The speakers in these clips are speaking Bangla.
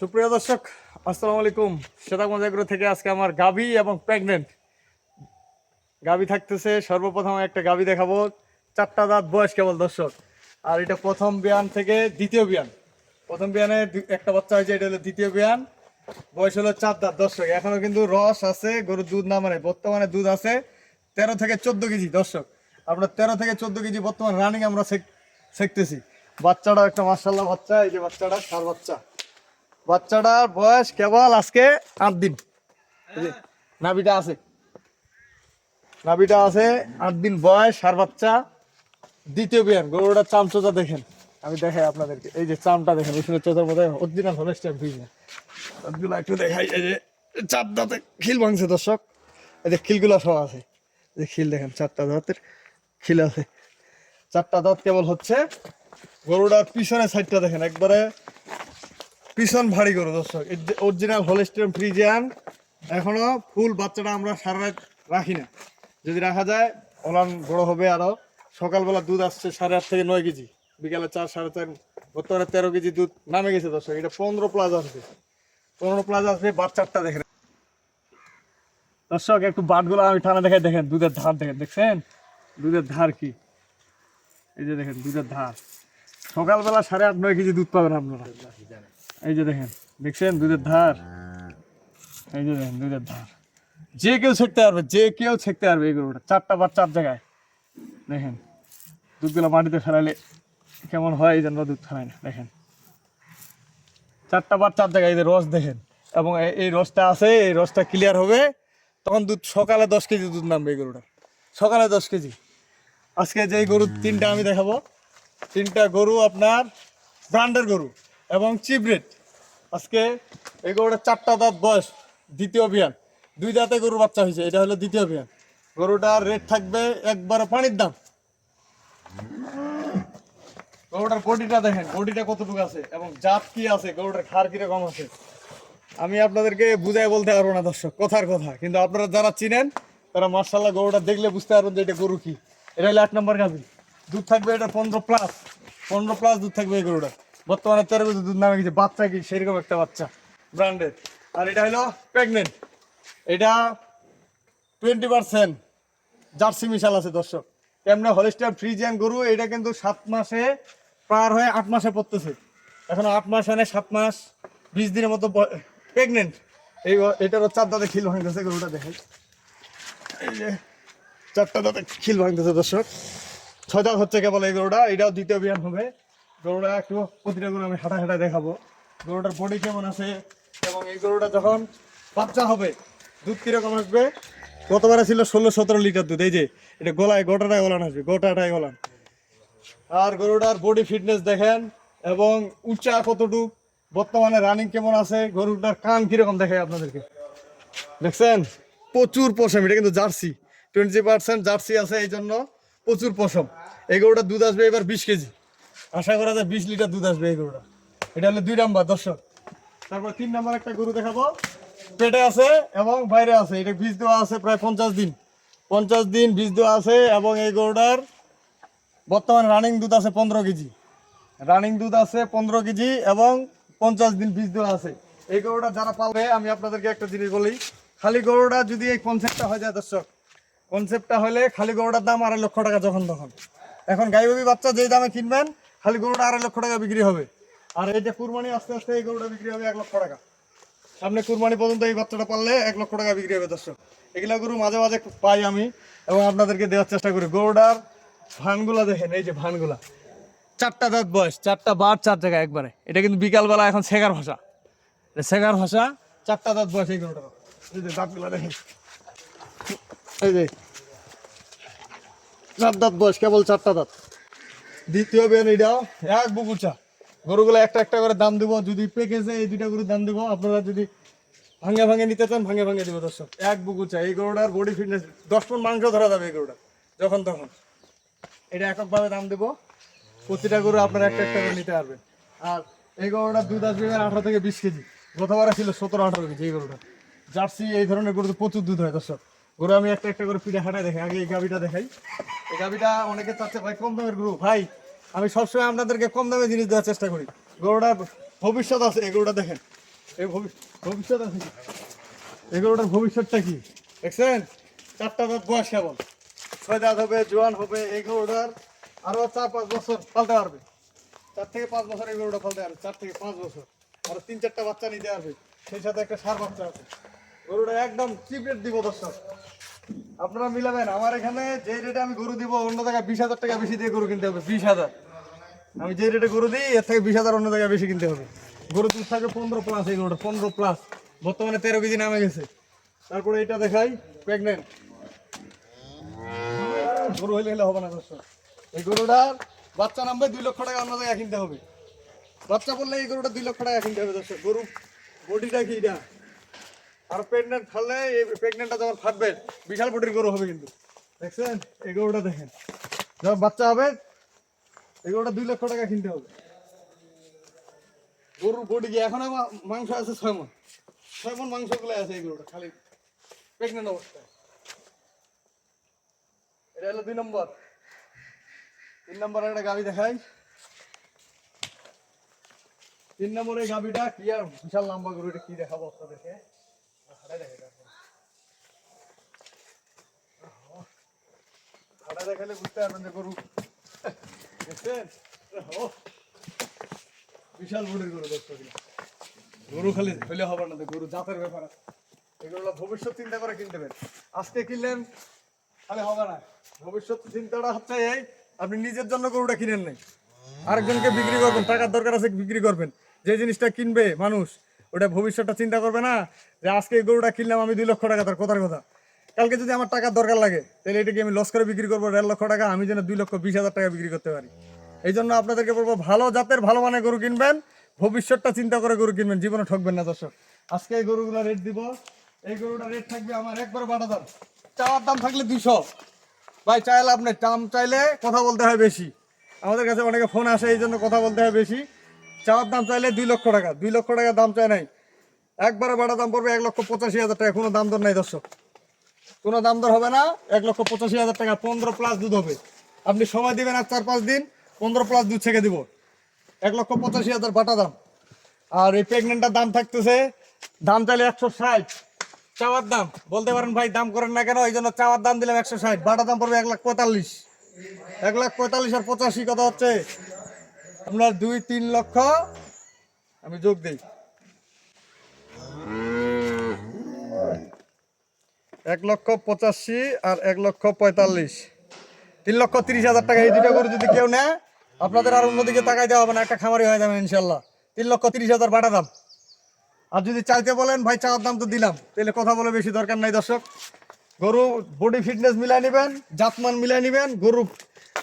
সুপ্রিয় দর্শক, আসসালামু আলাইকুম। শ্বেতাগঞ্জ এগ্রো থেকে আজকে আমার গাবি এবং প্রেগনেন্ট। গাবি থাকতেছে, সর্বপ্রথম একটা গাবি দেখাবো। চারটা দাঁত বয়স কেবল দর্শক। আর এটা প্রথম বিয়ান থেকে দ্বিতীয় বিয়ান। প্রথম বিয়ানে একটা বাচ্চা হয়েছে, এটা হলো দ্বিতীয় বিয়ান। বয়স হলো চার দাঁত দর্শক। এখনও কিন্তু রস আছে, গরুর দুধ না মানে বর্তমানে দুধ আছে তেরো থেকে চোদ্দ কেজি দর্শক। আমরা তেরো থেকে চোদ্দ কেজি বর্তমান রানিং আমরা শেখ- শিখতেছি। বাচ্চাটা একটা মার্শাল্লাহ বাচ্চা, এই যে বাচ্চাটা, সার বাচ্চা। বাচ্চাটার বয়স কেবল আজকে আট দিন। নাভিটা আছে। নাভিটা আছে, আট দিন বয়স, আর বাচ্চা দ্বিতীয় বিয়ান। গরুটার চামচোচা দেখেন। আমি দেখাই আপনাদেরকে। এই যে চামটা দেখেন ওষুধের চোচার মধ্যে অরিজিনাল হলে ভিজ। না একটু দেখাই, এই যে চার দাঁতে খিল ভাঙছে, দর্শক। এই যে খিলগুলো সব আছে। যে খিল দেখেন, চারটা দাঁতের খিল আছে। চারটা দাঁত কেবল হচ্ছে। গরুটার পিছনে সাইডটা দেখেন, একবারে পিছন ভারী গরু, দর্শক। অরিজিনাল হোলেস্টিয়াম ফ্রিজিয়ান এখনও ফুল বাচ্চাটা আমরা সারা রাত রাখি না। যদি রাখা যায়, ওলান বড় হবে আরও। সকালবেলা দুধ আসছে সাড়ে আট থেকে নয় কেজি। বিকালে চার, সাড়ে চার, বর্তমানে তেরো কেজি দুধ নামে গেছে, দর্শক। এটা পনেরো প্লাস আসবে। পনেরো প্লাস আসবে, বাচ্চারটা দেখেন। দর্শক, একটু বাটগুলো আমি ঠান্ডা দেখে দেখেন দুধের ধার দেখেন, দেখছেন? দুধের ধার কি? এই যে দেখেন, দুধের ধার। সকালবেলা সাড়ে আট, নয় কেজি দুধ পাবেন আপনারা। এই যে দেখেন, দেখছেন? দুধের ধার। এই যে দেখেন, দুধের ধার। যে কেউ ছেঁকতে পারবে, যে কেউ ছেঁকতে পারবে এই গরুটা, চারটা বার চার জায়গায়। দেখেন, দুধগুলো মাটিতে ফেলালে কেমন হয় এই জন্য দুধ ফেলায় না। দেখেন, চারটা বার চার জায়গায় এই যে রস দেখেন, এবং এই- রসটা আছে, এই রসটা ক্লিয়ার হবে, তখন দুধ সকালে দশ কেজি দুধ নামবে এই গরুটা সকালে দশ কেজি। আজকে যে গরু তিনটা আমি দেখাবো, তিনটা গরু আপনার ব্রান্ডের গরু। এবং চিপরেট আজকে এই গরুটা চারটা দাঁত বয়স, দ্বিতীয় বিয়ান দুই দাঁতে গরুর বাচ্চা হয়েছে, এটা হলো দ্বিতীয় বিয়ান গরুটার রেট থাকবে একবারে পানির দাম। গরুটার বডিটা দেখেন, বডিটা কতটুকু আছে এবং জাত কি আছে, গরুটার খার কীরকম আছে। আমি আপনাদেরকে বুঝাই বলতে পারব না, দর্শক, কথার কথা। কিন্তু আপনারা যারা চিনেন, তারা মার্শাল্লাহ গরুটা দেখলে বুঝতে পারবেন যে এটা গরু কি। এটা হলো এক নম্বর গাভি। দুধ থাকবে এটা পনেরো প্লাস পনেরো প্লাস দুধ থাকবে এই গরুটা বর্তমানে তেরো কেজি দুধ নামে গেছে, বাচ্চা কি সেরকম একটা বাচ্চা ব্র্যান্ডেড আর এটা হলো প্রেগনেন্ট এটা টোয়েন্টি পার্সেন্ট জার্সি মিশাল আছে, দর্শক। এমনি হলিস্টার ফ্রিজিয়ান গরু, এটা কিন্তু সাত মাসে পার হয়ে আট মাসে পড়তেছে। এখন আট মাস হয় না সাত মাস, বিশ দিনের মতো প্রেগনেন্ট এই এটারও চার দাঁতে খিল ভাঙতেছে, গরুটা দেখে চারটা দাঁতে খিল ভাঙতেছে, দর্শক। ছয় দাঁত হচ্ছে কেবল এই গরুটা, এটাও দ্বিতীয় বিয়ান হবে। গরুটা একটু প্রতিটা গরু আমি হাঁটা হাঁটা দেখাবো। গরুটার বডি কেমন আছে এবং এই গরুটা যখন বাচ্চা হবে, দুধ কীরকম আসবে? গতবারে ছিল ষোলো সতেরো লিটার দুধ, এই যে, এটা গোলায় গোটাটায় গোলান আসবে গোটাটায় গোলান। আর গরুটার বডি ফিটনেস দেখেন এবং উঁচা কতটুক, বর্তমানে রানিং কেমন আছে, গরুটার কান কীরকম দেখে আপনাদেরকে। দেখছেন? প্রচুর পশম, এটা কিন্তু জার্সি টোয়েন্টি পার্সেন্ট জার্সি আছে এই জন্য প্রচুর পশম। এই গরুটার দুধ আসবে এবার বিশ কেজি। আশা করা যায় বিশ লিটার দুধ আসবে এই গরুটা। এটা হলো দুই নাম্বার, দর্শক। তারপর তিন নাম্বার একটা গরু দেখাবো। পেটে আছে এবং বাইরে আছে। এটা বীজ দেওয়া আছে প্রায় পঞ্চাশ দিন। পঞ্চাশ দিন বীজ দেওয়া আছে এবং এই গরুটার বর্তমানে রানিং দুধ আছে পনেরো কেজি। রানিং দুধ আছে পনেরো কেজি এবং পঞ্চাশ দিন বীজ দেওয়া আছে। এই গরুটা যারা পালবে, আমি আপনাদেরকে একটা জিনিস বলি। খালি গরুটা যদি এই কনসেপ্টটা হয়ে যায়, দর্শক কনসেপ্টটা হলে খালি গরুটার দাম আড়াই লক্ষ টাকা যখন তখন। এখন গাইবাবি বাচ্চা যেই দামে কিনবেন খালি গরুটা আড়াই লক্ষ টাকা বিক্রি হবে। আর এই যে কুরবানি আস্তে আস্তে এই গরুটা বিক্রি হবে এক লক্ষ টাকা। সামনে কুরবানি পর্যন্ত এই বাচ্চাটা পারলে এক লক্ষ টাকা বিক্রি হবে দর্শক। এগুলা গরু মাঝে মাঝে পাই আমি এবং আপনাদেরকে দেওয়ার চেষ্টা করি। গরুটার ভানগুলা দেখেন, এই যে ভানগুলা। চারটা দাঁত বয়স, চারটা বার চার জায়গায় একবারে। এটা কিন্তু বিকালবেলা এখন শেখার ভাষা। শেখার ভাষা, চারটা দাঁত বয়স এই গরুটা এই যে দাঁতগুলা দেখেন। এই যে। চার দাঁত বয়স, কেবল চারটা দাঁত। দ্বিতীয় বেন এটাও এক বুকুচা গরুগুলো একটা একটা করে দাম দেবো। যদি পেকেছে এই দুইটা গরুর দাম দেবো। আপনারা যদি ভাঙে ভাঙে নিতে চান, ভাঙে ভাঙে দেবো দর্শক। এক বুকুচা এই গরুটার বডি ফিটনেস দশ পন মাংস ধরা যাবে এই গরুটা। যখন তখন। এটা এককভাবে দাম দেবো। প্রতিটা গরু আপনারা একটা একটা করে নিতে পারবেন। আর এই গরুটার দুধ আসবে আঠারো থেকে বিশ কেজি। গতবারে ছিল সতেরো, আঠারো কেজি এই গরুটা জার্সি এই ধরনের গরুতে প্রচুর দুধ হয় দর্শক। গরু, আমি একটা একটা করে পিঠে হাঁটায় দেখাই, আগে এই গাভিটা দেখাই। এই গাভিটা অনেকে চাচ্ছে, ভাই, কম দামের গরু। ভাই, আমি সবসময় আপনাদেরকে কম দামে জিনিস দেওয়ার চেষ্টা করি। গরুটার ভবিষ্যৎ আছে, এই গরুটা দেখেন। এই ভবি- ভবিষ্যৎ আছে? এই গরুটার ভবিষ্যৎটা কি? দেখছেন? চারটা দাঁত বয়স কেবল ছয় দাঁত হবে, জোয়ান হবে, এই গরুটার আরও চার পাঁচ বছর পালতে পারবে। চার থেকে পাঁচ বছর এই গরুটা পালতে পারবে, চার থেকে পাঁচ বছর। আরও তিন চারটা বাচ্চা নিতে পারবে। সেই সাথে একটা সার বাচ্চা আছে। গরুটা একদম চিপ রেট দিব দর্শক। আপনারা মিলাবেন, আমার এখানে যে রেটে আমি গরু দিব, অন্য জায়গায় বিশ হাজার টাকা বেশি দিয়ে গরু কিনতে হবে, বিশ হাজার। আমি যে রেটে গরু দিই, এর থেকে বিশ হাজার অন্য জায়গায় বেশি কিনতে হবে। গরু দুধ থাকে পনেরো প্লাস এই গরুটা, পনেরো প্লাস বর্তমানে তেরো কেজি নামে গেছে। তারপরে এটা দেখাই প্রেগনেন্ট গরু হইলে হলে হবে না দর্শক। এই গরুটার বাচ্চা নামবে দুই লক্ষ টাকা অন্য জায়গায় কিনতে হবে। বাচ্চা বললে এই গরুটা দুই লক্ষ টাকা কিনতে হবে দর্শক। গরু বডিটা কি এটা? আর প্রেগনেন্ট ফাললে এই প্রেগনেন্টটা যখন ফাটবে, বিশাল বডির গরু হবে কিন্তু। দেখছেন? এই গরুটা দেখেন। যখন বাচ্চা হবে, এই গরুটা দুই লক্ষ টাকা কিনতে হবে। গরুর বডি কি এখন মাংস আছে ছয় মন? ছয় মন মাংসগুলো আছে এই গরুটা, খালি প্রেগনেন্ট অবস্থায়। এটা হলো দুই নম্বর। তিন নম্বর একটা গাড়ি দেখাই। তিন নম্বরে গাবিটা কি আর বিশাল লম্বা গরু, এটা কি দেখাবো আপনাদেরকে? জাতের ব্যাপার এগুলো ভবিষ্যৎ চিন্তা করে কিনতে হবে আজকে কিনলেন তাহলে হবে না। ভবিষ্যৎ চিন্তাটা হচ্ছে এই, আপনি নিজের জন্য গরুটা কিনেন নাই। আরেকজনকে বিক্রি করবেন, টাকার দরকার আছে বিক্রি করবেন। যে জিনিসটা কিনবে মানুষ ওটা ভবিষ্যৎটা চিন্তা করবে না যে আজকে গরুটা কিনলাম আমি দুই লক্ষ টাকা, তার কথার কথা। কালকে যদি আমার টাকার দরকার লাগে, তাহলে এটাকে আমি লস করে বিক্রি করব, দেড় লক্ষ টাকা, আমি যেন দুই লক্ষ বিশ হাজার টাকা বিক্রি করতে পারি। এই জন্য আপনাদেরকে বলব, ভালো জাতের ভালো মানের গরু কিনবেন, ভবিষ্যৎটা চিন্তা করে গরু কিনবেন, জীবনে ঠকবেন না দর্শক। আজকে এই গরুগুলো রেট দিব, এই গরুটা রেট থাকবে আমার একবারে বাটা দাম চাওয়ার দাম থাকলে দুশো ভাই, চাইলে নেই, দাম চাইলে কথা বলতে হয় বেশি। আমাদের কাছে অনেকে ফোন আসে, এই জন্য কথা বলতে হয় বেশি। চাওয়ার দাম চাইলে দুই লক্ষ টাকা, দুই লক্ষ টাকা দাম চাই নাই। একবারে বাটা দাম পড়বে এক লক্ষ পঁচাশি হাজার টাকা, কোনো দাম দর নাই দর্শক। কোনো দাম দর হবে না, এক লক্ষ পঁচাশি হাজার টাকা, পনেরো প্লাস দুধ হবে। আপনি সময় দিবেন আর চার পাঁচ দিন, পনেরো প্লাস দুধ ছেঁকে দিব। এক লক্ষ পঁচাশি হাজার বাটা দাম। আর এই প্রেগনেন্টটার দাম থাকতেছে, দাম চাইলে একশো ষাট। চাওয়ার দাম, বলতে পারেন ভাই, দাম করেন না কেন ওই জন্য চাওয়ার দাম দিলাম একশো ষাট, বাটা দাম পড়বে এক লাখ পঁয়তাল্লিশ। এক লাখ পঁয়তাল্লিশ আর পঁচাশি, কথা হচ্ছে আপনার দুই, তিন লক্ষ আমি যোগ দিই। এক লক্ষ পঁচাশি আর এক লক্ষ পঁয়তাল্লিশ। তিন লক্ষ তিরিশ হাজার টাকা এই দুটো গরু যদি কেউ নেয়, আপনাদের আর অন্যদিকে তাকাই দেওয়া হবে না, একটা খামারি হয়ে যাবে ইনশাল্লাহ তিন লক্ষ তিরিশ হাজার বাটা দাম। আর যদি চাইতে বলেন, ভাই, চাওয়ার দাম তো দিলাম। তাহলে কথা বলে বেশি দরকার নাই দর্শক। গরু বডি ফিটনেস মিলাই নেবেন, জাতমান মিলাই নেবেন, গরু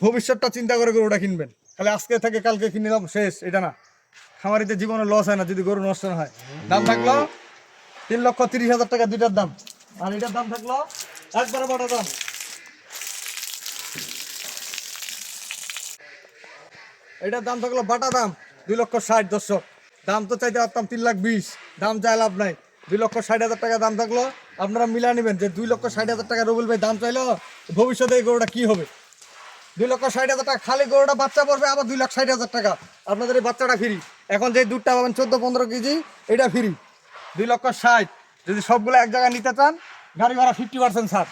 ভবিষ্যৎটা চিন্তা করে গরুটা কিনবেন। খালি আজকে থেকে কালকে কিনে নিলাম শেষ, এটা না। খামারিতে জীবনে লস হয় না, যদি গরু নষ্ট না হয়। দাম থাকল তিন লক্ষ তিরিশ হাজার টাকা দুইটার দাম। আর এটার দাম থাকল একবারে বড় দাম। এটার দাম থাকল বাটা দাম, দুই লক্ষ ষাট দর্শক। দাম তো চাইতে পারতাম তিন লাখ বিশ, দাম চাই লাভ নাই। দুই লক্ষ ষাট হাজার টাকা দাম থাকল, আপনারা মিলা নেবেন যে দুই লক্ষ ষাট হাজার টাকা রবুল ভাই দাম চাইলো, ভবিষ্যতে এই গরুটা কি হবে? দুই লক্ষ ষাট হাজার টাকা। খালি গরুটা বাচ্চা পড়বে, আবার দুই লাখ ষাট হাজার টাকা। আপনাদের এই বাচ্চাটা ফ্রি এখন যে দুধটা পাবেন চোদ্দ পনেরো কেজি, এটা ফ্রি দুই লক্ষ ষাট। যদি সবগুলো এক জায়গায় নিতে চান, গাড়ি ভাড়া ফিফটি পার্সেন্ট ছাড়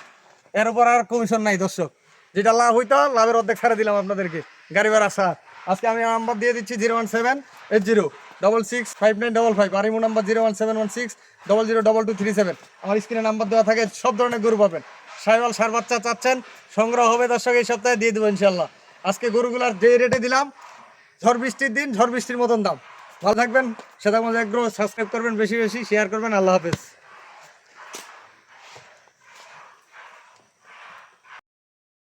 এর উপর আর কমিশন নাই, দর্শক। যেটা লাভ হইতো, লাভের অর্ধেক ছাড়া দিলাম আপনাদেরকে। গাড়ি ভাড়া ছাড় আজকে আমি নাম্বার দিয়ে দিচ্ছি zero one seven eight zero double six five nine double five. আর imo number zero one seven one six double zero double two three seven. আমার স্ক্রিনে নাম্বার দেওয়া থাকে, সব ধরনের গরু পাবেন। সাইওয়াল সার বাচ্চা চাচ্ছেন। সংগ্রহ হবে দর্শক, এই সপ্তাহে দিয়ে দেবো ইনশাল্লাহ আজকে গরুগুলার যে রেটে দিলাম, ঝড় বৃষ্টির দিন, ঝড় বৃষ্টির মতন দাম। ভালো থাকবেন সেটা মধ্যে এগ্রো সাবস্ক্রাইব করবেন, বেশি বেশি শেয়ার করবেন, আল্লাহ হাফেজ।